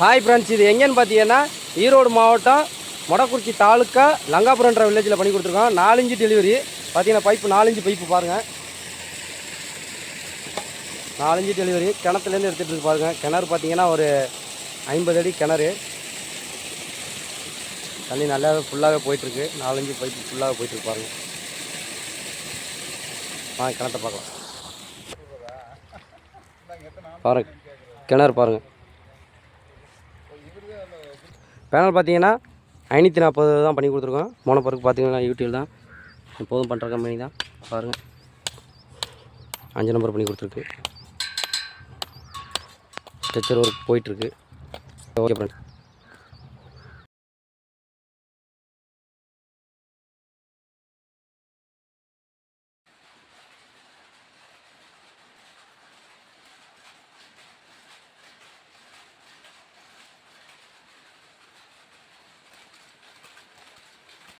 Hi friends இது எங்கேன்னு பார்த்தீங்கன்னா ஈரோடு மாவட்டம் மொடக்குறிச்சி தாலுக்கா லங்காபுரன்ற வில்லேஜில் பண்ணி கொடுத்துருக்கோம். நாலஞ்சு டெலிவரி பார்த்தீங்கன்னா பைப்பு நாலஞ்சு பைப்பு பாருங்கள் நாலஞ்சு டெலிவரி கிணத்துலேருந்து எடுத்துகிட்டு இருக்கு பாருங்கள் கிணறு பார்த்தீங்கன்னா ஒரு ஐம்பது அடி கிணறு. தண்ணி நல்லா ஃபுல்லாகவே போயிட்டுருக்கு. நாலஞ்சு பைப்பு ஃபுல்லாக போயிட்டுருக்கு பாருங்க. ஆ கிணத்தை பார்க்கலாம். பாருங்க கிணறு பாருங்கள் பேனல் பார்த்தீங்கன்னா ஐநூற்றி நாற்பது தான் பண்ணி கொடுத்துருக்கோம். மோனப்பருக்கு பார்த்தீங்கன்னா யூடியூப் தான். எப்போதும் பண்ணுற கம்பெனி தான். பாருங்கள் அஞ்சு நம்பர் பண்ணி கொடுத்துருக்கு. ஸ்ட்ரெச்சர் ஒர்க் போயிட்டுருக்கு ஓகே ஃப்ரெண்ட்